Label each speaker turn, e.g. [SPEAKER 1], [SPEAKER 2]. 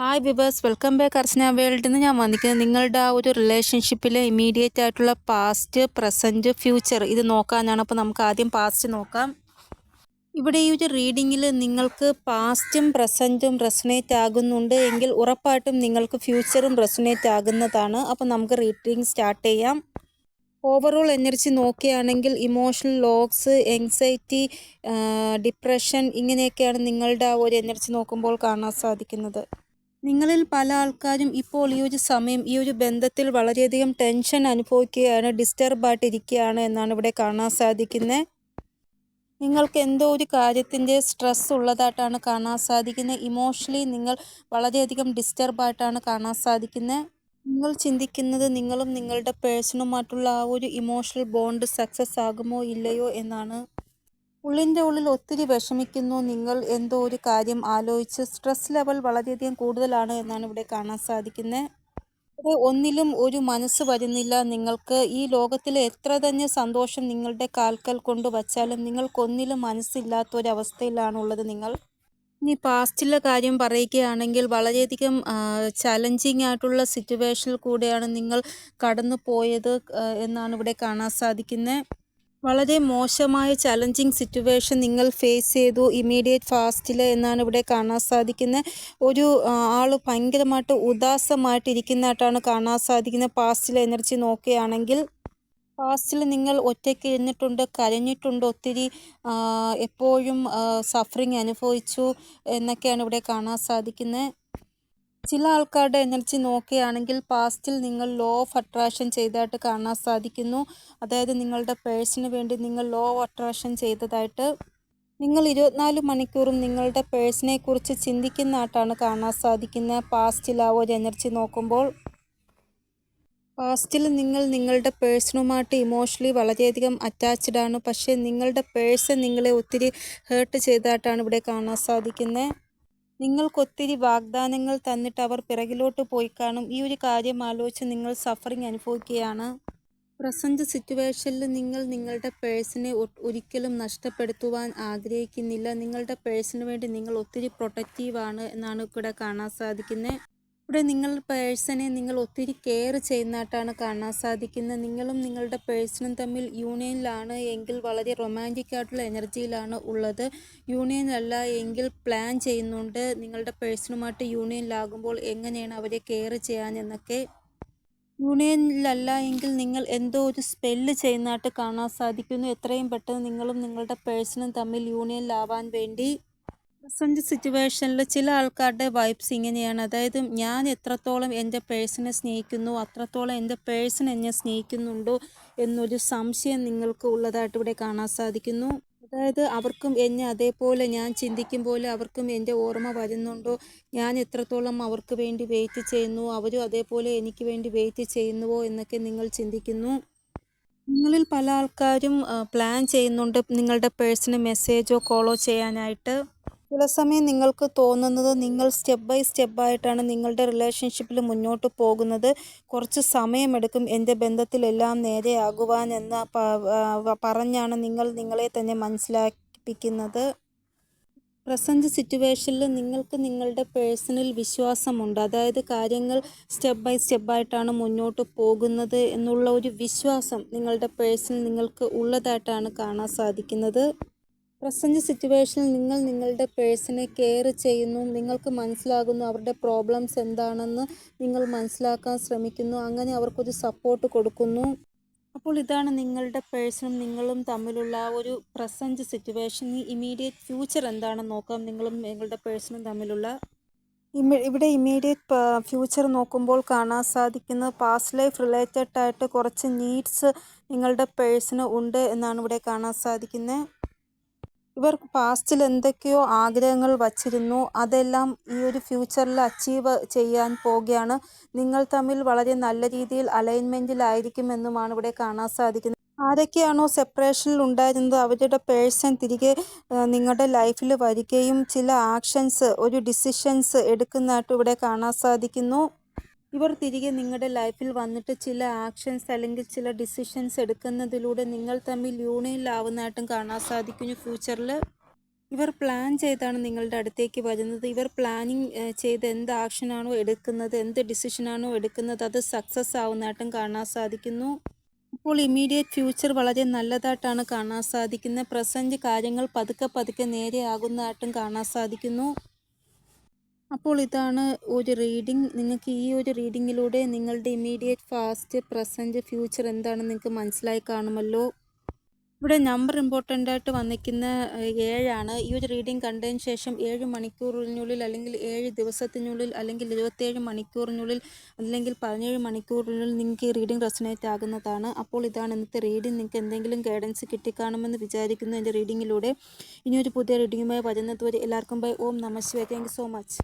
[SPEAKER 1] Hi viewers welcome back Archana വേൾഡിൽ നിന്ന് ഞാൻ വന്നിരിക്കുന്നത് നിങ്ങളുടെ ആ ഒരു റിലേഷൻഷിപ്പിലെ ഇമ്മീഡിയറ്റ് ആയിട്ടുള്ള പാസ്റ്റ് പ്രസന്റ് ഫ്യൂച്ചർ ഇത് നോക്കാനാണ്. അപ്പോൾ നമുക്ക് ആദ്യം പാസ്റ്റ് നോക്കാം. ഇവിടെ ഈ ഒരു റീഡിങ്ങിൽ നിങ്ങൾക്ക് പാസ്റ്റും പ്രസന്റും റെസണേറ്റ് ആകുന്നുണ്ട് എങ്കിൽ ഉറപ്പായിട്ടും നിങ്ങൾക്ക് ഫ്യൂച്ചറും റെസണേറ്റ് ആകുന്നതാണ്. അപ്പോൾ നമുക്ക് റീഡിങ് സ്റ്റാർട്ട് ചെയ്യാം. ഓവറോൾ എനർജി നോക്കുകയാണെങ്കിൽ ഇമോഷണൽ ലോക്സ് എങ്സൈറ്റി ഡിപ്രഷൻ ഇങ്ങനെയൊക്കെയാണ് നിങ്ങളുടെ ആ ഒരു എനർജി നോക്കുമ്പോൾ കാണാൻ സാധിക്കുന്നത്. നിങ്ങളിൽ പല ആൾക്കാരും ഇപ്പോൾ ഈ ഒരു സമയം ഈ ഒരു ബന്ധത്തിൽ വളരെയധികം ടെൻഷൻ അനുഭവിക്കുകയാണ് ഡിസ്റ്റർബായിട്ടിരിക്കുകയാണ് എന്നാണ് ഇവിടെ കാണാൻ സാധിക്കുന്നത്. നിങ്ങൾക്ക് എന്തോ ഒരു കാര്യത്തിന്റെ സ്ട്രെസ് ഉള്ളതായിട്ടാണ് കാണാൻ സാധിക്കുന്നത്. ഇമോഷണലി നിങ്ങൾ വളരെയധികം ഡിസ്റ്റർബായിട്ടാണ് കാണാൻ സാധിക്കുന്നത്. നിങ്ങൾ ചിന്തിക്കുന്നത് നിങ്ങളും നിങ്ങളുടെ പേഴ്സണുമായിട്ടുള്ള ആ ഒരു ഇമോഷണൽ ബോണ്ട് സക്സസ് ആകുമോ ഇല്ലയോ എന്നാണ്. ഉള്ളിന്റെ ഉള്ളിൽ ഒത്തിരി വിഷമിക്കുന്നു. നിങ്ങൾ എന്തോ ഒരു കാര്യം ആലോചിച്ച് സ്ട്രെസ് ലെവൽ വളരെയധികം കൂടുതലാണ് എന്നാണ് ഇവിടെ കാണാൻ സാധിക്കുന്നത് ഇവിടെ ഒന്നിലും ഒരു മനസ്സ് വരുന്നില്ല. നിങ്ങൾക്ക് ഈ ലോകത്തിൽ എത്ര തന്നെ സന്തോഷം നിങ്ങളുടെ കാൽക്കൽ കൊണ്ട് വച്ചാലും നിങ്ങൾക്കൊന്നിലും മനസ്സില്ലാത്ത ഒരവസ്ഥയിലാണുള്ളത് നിങ്ങൾ. ഇനി പാസ്റ്റിലെ കാര്യം പറയുകയാണെങ്കിൽ വളരെയധികം ചലഞ്ചിങ് ആയിട്ടുള്ള സിറ്റുവേഷനിൽ കൂടെയാണ് നിങ്ങൾ കടന്നു പോയത് എന്നാണ് ഇവിടെ കാണാൻ സാധിക്കുന്നത് വളരെ മോശമായ ചലഞ്ചിങ് സിറ്റുവേഷൻ നിങ്ങൾ ഫേസ് ചെയ്തു ഇമീഡിയറ്റ് ഫാസ്റ്റിൽ എന്നാണ് ഇവിടെ കാണാൻ സാധിക്കുന്നത്. ഒരു ആൾ ഭയങ്കരമായിട്ട് ഉദാസമായിട്ടിരിക്കുന്നതായിട്ടാണ് കാണാൻ സാധിക്കുന്നത്. പാസ്റ്റിലെ എനർജി നോക്കുകയാണെങ്കിൽ പാസ്റ്റിൽ നിങ്ങൾ ഒറ്റയ്ക്ക് ഇരുന്നിട്ടുണ്ട് കരഞ്ഞിട്ടുണ്ട് ഒത്തിരി എപ്പോഴും സഫറിങ് അനുഭവിച്ചു എന്നൊക്കെയാണ് ഇവിടെ കാണാൻ സാധിക്കുന്നത്. ചില ആൾക്കാരുടെ എനർജി നോക്കുകയാണെങ്കിൽ പാസ്റ്റിൽ നിങ്ങൾ ലോ ഓഫ് അട്രാക്ഷൻ ചെയ്തതായിട്ട് കാണാൻ സാധിക്കുന്നു. അതായത് നിങ്ങളുടെ പേഴ്സിന് വേണ്ടി നിങ്ങൾ ലോ ഓഫ് അട്രാക്ഷൻ ചെയ്തതായിട്ട് നിങ്ങൾ ഇരുപത്തിനാല് മണിക്കൂറും നിങ്ങളുടെ പേഴ്സിനെ കുറിച്ച് ചിന്തിക്കുന്നതായിട്ടാണ് കാണാൻ സാധിക്കുന്നത്. പാസ്റ്റിൽ ആ ഒരു എനർജി നോക്കുമ്പോൾ പാസ്റ്റിൽ നിങ്ങൾ നിങ്ങളുടെ പേഴ്സണുമായിട്ട് ഇമോഷണലി വളരെയധികം അറ്റാച്ച്ഡ് ആണ്. പക്ഷേ നിങ്ങളുടെ പേഴ്സൺ നിങ്ങളെ ഒത്തിരി ഹേർട്ട് ചെയ്തതായിട്ടാണ് ഇവിടെ കാണാൻ സാധിക്കുന്നത്. നിങ്ങൾക്കൊത്തിരി വാഗ്ദാനങ്ങൾ തന്നിട്ട് അവർ പിറകിലോട്ട് പോയി കാണും. ഈ ഒരു കാര്യം ആലോചിച്ച് നിങ്ങൾ സഫറിങ് അനുഭവിക്കുകയാണ്. പ്രസന്റ് സിറ്റുവേഷനിൽ നിങ്ങൾ നിങ്ങളുടെ പേഴ്സിനെ ഒരിക്കലും നഷ്ടപ്പെടുത്തുവാൻ ആഗ്രഹിക്കുന്നില്ല. നിങ്ങളുടെ പേഴ്സിന് വേണ്ടി നിങ്ങൾ ഒത്തിരി പ്രൊട്ടക്റ്റീവാണ് എന്നാണ് ഇവിടെ കാണാൻ സാധിക്കുന്നത് ഇവിടെ നിങ്ങൾ പേഴ്സണെ നിങ്ങൾ ഒത്തിരി കെയർ ചെയ്യുന്നതായിട്ടാണ് കാണാൻ സാധിക്കുന്നത്. നിങ്ങളും നിങ്ങളുടെ പേഴ്സണും തമ്മിൽ യൂണിയനിലാണ് എങ്കിൽ വളരെ റൊമാന്റിക് ആയിട്ടുള്ള എനർജിയിലാണ് ഉള്ളത്. യൂണിയനല്ല എങ്കിൽ പ്ലാൻ ചെയ്യുന്നുണ്ട്. നിങ്ങളുടെ പേഴ്സണുമായിട്ട് യൂണിയനിലാകുമ്പോൾ എങ്ങനെയാണ് അവരെ കെയർ ചെയ്യാൻ എന്നൊക്കെ. യൂണിയനിലല്ല എങ്കിൽ നിങ്ങൾ എന്തോ ഒരു സ്പെല്ല് ചെയ്യുന്നതായിട്ട് കാണാൻ സാധിക്കുന്നു. എത്രയും പെട്ടെന്ന് നിങ്ങളും നിങ്ങളുടെ പേഴ്സണും തമ്മിൽ യൂണിയനിലാവാൻ വേണ്ടി പ്രസന്റ് സിറ്റുവേഷനിൽ ചില ആൾക്കാരുടെ വൈബ്സ് ഇങ്ങനെയാണ്. അതായത് ഞാൻ എത്രത്തോളം എന്റെ പേഴ്സണെ സ്നേഹിക്കുന്നു അത്രത്തോളം എന്റെ പേഴ്സൺ എന്നെ സ്നേഹിക്കുന്നുണ്ടോ എന്നൊരു സംശയം നിങ്ങൾക്ക് ഉള്ളതായിട്ട് ഇവിടെ കാണാൻ സാധിക്കുന്നു. അതായത് അവർക്കും എന്നെ അതേപോലെ ഞാൻ ചിന്തിക്കും പോലെ അവർക്കും എന്റെ ഓർമ്മ വരുന്നുണ്ടോ? ഞാൻ എത്രത്തോളം അവർക്ക് വേണ്ടി വെയിറ്റ് ചെയ്യുന്നു? അവരും അതേപോലെ എനിക്ക് വേണ്ടി വെയിറ്റ് ചെയ്യുന്നുവോ എന്നൊക്കെ നിങ്ങൾ ചിന്തിക്കുന്നു. നിങ്ങളിൽ പല ആൾക്കാരും പ്ലാൻ ചെയ്യുന്നുണ്ട് നിങ്ങളുടെ പേഴ്സണൽ മെസ്സേജോ കോളോ ചെയ്യാനായിട്ട്. ചില സമയം നിങ്ങൾക്ക് തോന്നുന്നത് നിങ്ങൾ സ്റ്റെപ്പ് ബൈ സ്റ്റെപ്പായിട്ടാണ് നിങ്ങളുടെ റിലേഷൻഷിപ്പിൽ മുന്നോട്ട് പോകുന്നത്. കുറച്ച് സമയമെടുക്കും എന്റെ ബന്ധത്തിലെല്ലാം നേരെയാകുവാൻ എന്ന പറഞ്ഞാണ് നിങ്ങൾ നിങ്ങളെ തന്നെ മനസ്സിലാക്കിപ്പിക്കുന്നത്. പ്രസന്റ് സിറ്റുവേഷനിൽ നിങ്ങൾക്ക് നിങ്ങളുടെ പേഴ്സണൽ വിശ്വാസമുണ്ട്. അതായത് കാര്യങ്ങൾ സ്റ്റെപ്പ് ബൈ സ്റ്റെപ്പായിട്ടാണ് മുന്നോട്ട് പോകുന്നത് എന്നുള്ള ഒരു വിശ്വാസം നിങ്ങളുടെ പേഴ്സണൽ നിങ്ങൾക്ക് ഉള്ളതായിട്ടാണ് കാണാൻ സാധിക്കുന്നത്. പ്രസന്റ് സിറ്റുവേഷനിൽ നിങ്ങൾ നിങ്ങളുടെ പേഴ്സണെ കെയർ ചെയ്യുന്നു നിങ്ങൾക്ക് മനസ്സിലാകുന്നു അവരുടെ പ്രോബ്ലംസ് എന്താണെന്ന് നിങ്ങൾ മനസ്സിലാക്കാൻ ശ്രമിക്കുന്നു അങ്ങനെ അവർക്കൊരു സപ്പോർട്ട് കൊടുക്കുന്നു. അപ്പോൾ ഇതാണ് നിങ്ങളുടെ പേഴ്സണും നിങ്ങളും തമ്മിലുള്ള ഒരു പ്രസന്റ് സിറ്റുവേഷൻ ഇമീഡിയറ്റ് ഫ്യൂച്ചർ എന്താണെന്ന് നോക്കാം. നിങ്ങളും നിങ്ങളുടെ പേഴ്സണും തമ്മിലുള്ള ഇവിടെ ഇമീഡിയറ്റ് ഫ്യൂച്ചർ നോക്കുമ്പോൾ കാണാൻ സാധിക്കുന്നത് പാസ്റ്റ് ലൈഫ് റിലേറ്റഡ് ആയിട്ട് കുറച്ച് നീഡ്സ് നിങ്ങളുടെ പേഴ്സണ് ഉണ്ട് എന്നാണ് ഇവിടെ കാണാൻ സാധിക്കുന്നത് ഇവർ പാസ്റ്റിൽ എന്തൊക്കെയോ ആഗ്രഹങ്ങൾ വച്ചിരുന്നു. അതെല്ലാം ഈ ഒരു ഫ്യൂച്ചറിൽ അച്ചീവ് ചെയ്യാൻ പോവുകയാണ്. നിങ്ങൾ തമ്മിൽ വളരെ നല്ല രീതിയിൽ അലൈൻമെന്റിലായിരിക്കുമെന്നുമാണ് ഇവിടെ കാണാൻ സാധിക്കുന്നത്. ആരൊക്കെയാണോ സെപ്പറേഷനിൽ ഉണ്ടായിരുന്നത്? അവരുടെ പേഴ്സൺ തിരികെ നിങ്ങളുടെ ലൈഫിൽ വരികയും ചില ആക്ഷൻസ് ഒരു ഡിസിഷൻസ് എടുക്കുന്നതായിട്ട് ഇവിടെ കാണാൻ സാധിക്കുന്നു. ഇവർ തിരികെ നിങ്ങളുടെ ലൈഫിൽ വന്നിട്ട് ചില ആക്ഷൻസ് അല്ലെങ്കിൽ ചില ഡിസിഷൻസ് എടുക്കുന്നതിലൂടെ നിങ്ങൾ തമ്മിൽ യൂണിയനിലാവുന്നതായിട്ടും കാണാൻ സാധിക്കുന്നു ഫ്യൂച്ചറിൽ ഇവർ പ്ലാൻ ചെയ്താണ് നിങ്ങളുടെ അടുത്തേക്ക് വരുന്നത്. ഇവർ പ്ലാനിങ് ചെയ്ത് എന്ത് ആക്ഷനാണോ എടുക്കുന്നത് എന്ത് ഡിസിഷനാണോ എടുക്കുന്നത് അത് സക്സസ് ആവുന്നതായിട്ടും കാണാൻ സാധിക്കുന്നു. ഇപ്പോൾ ഇമ്മീഡിയറ്റ് ഫ്യൂച്ചർ വളരെ നല്ലതായിട്ടാണ് കാണാൻ സാധിക്കുന്നത്. പ്രസന്റ് കാര്യങ്ങൾ പതുക്കെ പതുക്കെ നേരെയാകുന്നതായിട്ടും കാണാൻ സാധിക്കുന്നു. അപ്പോൾ ഇതാണ് ഒരു റീഡിംഗ് നിങ്ങൾക്ക് ഈ ഒരു റീഡിങ്ങിലൂടെ നിങ്ങളുടെ ഇമ്മീഡിയറ്റ് ഫാസ്റ്റ് പ്രസന്റ് ഫ്യൂച്ചർ എന്താണെന്ന് നിങ്ങൾക്ക് മനസ്സിലായി കാണുമല്ലോ. ഇവിടെ നമ്പർ ഇമ്പോർട്ടന്റ് ആയിട്ട് വന്നിരിക്കുന്ന ഏഴാണ്. ഈ ഒരു റീഡിംഗ് കണ്ടതിന് ശേഷം ഏഴ് മണിക്കൂറിനുള്ളിൽ അല്ലെങ്കിൽ ഏഴ് ദിവസത്തിനുള്ളിൽ അല്ലെങ്കിൽ ഇരുപത്തേഴ് മണിക്കൂറിനുള്ളിൽ അല്ലെങ്കിൽ പതിനേഴ് മണിക്കൂറിനുള്ളിൽ നിങ്ങൾക്ക് ഈ റീഡിംഗ് റെസനേറ്റ് ആകുന്നതാണ്. അപ്പോൾ ഇതാണ് ഇന്നത്തെ റീഡിംഗ് നിങ്ങൾക്ക് എന്തെങ്കിലും ഗൈഡൻസ് കിട്ടിക്കാണുമെന്ന് വിചാരിക്കുന്നു എന്റെ റീഡിങ്ങിലൂടെ ഇനിയൊരു പുതിയ റീഡിങ്ങുമായി വരുന്നതുവരെ എല്ലാവർക്കും ബൈ ഓം നമസ്വേ താങ്ക് സോ മച്ച്